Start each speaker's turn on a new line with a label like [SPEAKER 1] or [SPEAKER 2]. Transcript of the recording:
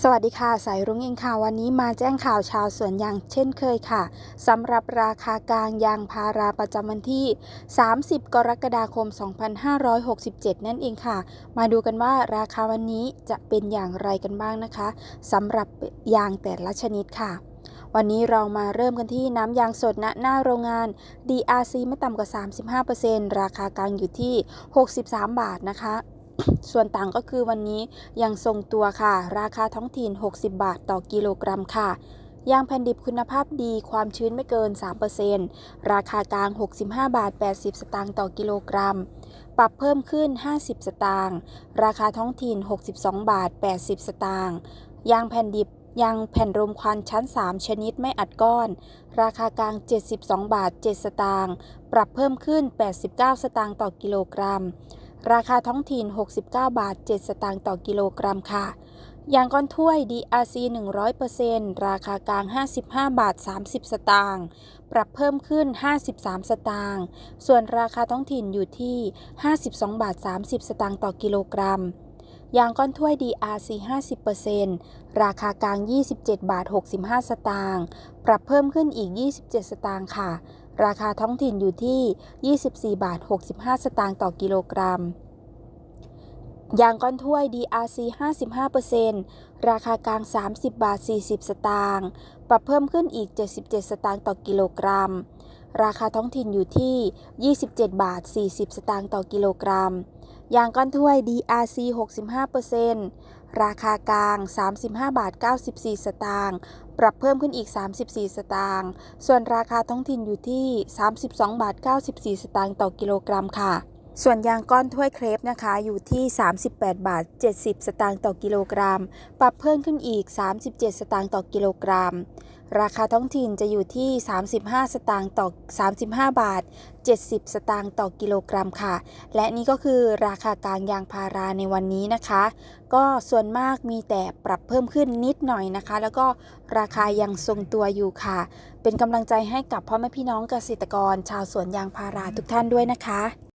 [SPEAKER 1] สวัสดีค่ะ สายรุ้งเองค่ะวันนี้มาแจ้งข่าวชาวสวนยางเช่นเคยค่ะสำหรับราคากลางยางพาราประจำวันที่ 30 กรกฎาคม 2567 นั่นเองค่ะ มาดูกันว่าราคาวันนี้จะเป็นอย่างไรกันบ้างนะคะสำหรับยางแต่ละชนิดค่ะวันนี้เรามาเริ่มกันที่น้ำยางสดณหน้าโรงงาน DRC ไม่ต่ำกว่า 35%ราคากลางอยู่ที่ 63 บาทนะคะ ส่วนต่างก็คือวันนี้ยังทรงตัวค่ะ ราคาท้องถิ่น 60 บาทต่อกิโลกรัมค่ะยางแผ่นดิบคุณภาพดีความชื้นไม่เกิน 3%ราคากลาง 65 บาท 80 สตางค์ต่อกิโลกรัม ปรับเพิ่มขึ้น 50 สตางค์ ราคาท้องถิ่น 62 บาท 80 สตางค์ ยางแผ่นดิบยางแผ่นรมควันชั้น 3 ชนิดไม่อัดก้อน ราคากลาง 72 บาท 7 สตางค์ ปรับเพิ่มขึ้น 89 สตางค์ต่อกิโลกรัม ราคาท้องถิ่น 69 บาท 7 สตางค์ต่อกิโลกรัมค่ะ ยางก้อนถ้วย DRC 100%ราคากลาง 55 บาท 30 สตางค์ ปรับเพิ่มขึ้น 53 สตางค์ ส่วนราคาท้องถิ่นอยู่ที่ 52 บาท 30 สตางค์ต่อกิโลกรัมยางก้อนถ้วย DRC 50%ราคากลาง 27 บาท 65 สตางค์ ปรับเพิ่มขึ้นอีก 27 สตางค์ค่ะ ราคาท้องถิ่นอยู่ที่ 24 บาท 65 สตางค์ต่อกิโลกรัม ยางก้อนถ้วย DRC 55%ราคากลาง 30 บาท 40 สตางค์ ปรับเพิ่มขึ้นอีก 77 สตางค์ต่อกิโลกรัม ราคาท้องถิ่นอยู่ที่ 27 บาท 40 สตางค์ต่อกิโลกรัม ยางก้อนถ้วย DRC 65%ราคากลาง 35 บาท 94 สตางค์ ปรับเพิ่มขึ้นอีก 34 สตางค์ ส่วนราคาท้องถิ่นอยู่ที่ 32 บาท 94 สตางค์ต่อกิโลกรัมค่ะ ส่วนยางก้อนถ้วยเครปนะคะอยู่ที่ 38 บาท 70 สตางค์ต่อกิโลกรัม ปรับเพิ่มขึ้นอีก 37 สตางค์ต่อกิโลกรัม ราคาท้องถิ่นจะอยู่ที่ 35 สตางค์ต่อ 35 บาท 70 สตางค์ต่อกิโลกรัมค่ะ และนี่ก็คือราคากลางยางพาราในวันนี้นะคะ ก็ส่วนมากมีแต่ปรับเพิ่มขึ้นนิดหน่อยนะคะ แล้วก็ราคายังทรงตัวอยู่ค่ะ เป็นกำลังใจให้กับพ่อแม่พี่น้องเกษตรกร ชาวสวนยางพาราทุกท่านด้วยนะคะ